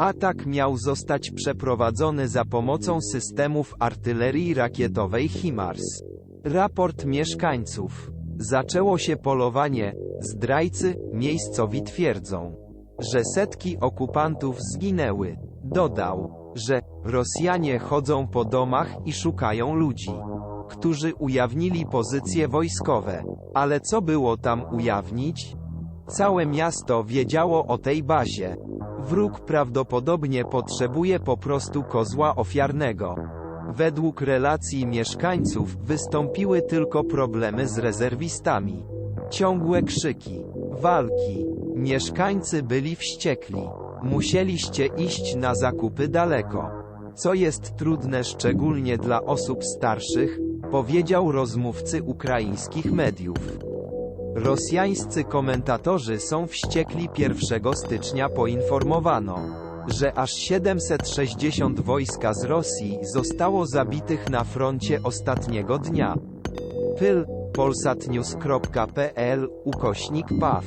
Atak miał zostać przeprowadzony za pomocą systemów artylerii rakietowej HIMARS. Raport mieszkańców. Zaczęło się polowanie. Zdrajcy, miejscowi twierdzą, że setki okupantów zginęły. Dodał, że Rosjanie chodzą po domach i szukają ludzi, którzy ujawnili pozycje wojskowe. Ale co było tam ujawnić? Całe miasto wiedziało o tej bazie. Wróg prawdopodobnie potrzebuje po prostu kozła ofiarnego. Według relacji mieszkańców wystąpiły tylko problemy z rezerwistami. Ciągłe krzyki, walki. Mieszkańcy byli wściekli. Musieliście iść na zakupy daleko. Co jest trudne szczególnie dla osób starszych, powiedział rozmówcy ukraińskich mediów. Rosjańscy komentatorzy są wściekli 1 stycznia poinformowano, że aż 760 wojska z Rosji zostało zabitych na froncie ostatniego dnia. Pyl, polsatnews.pl, ukośnik PAW.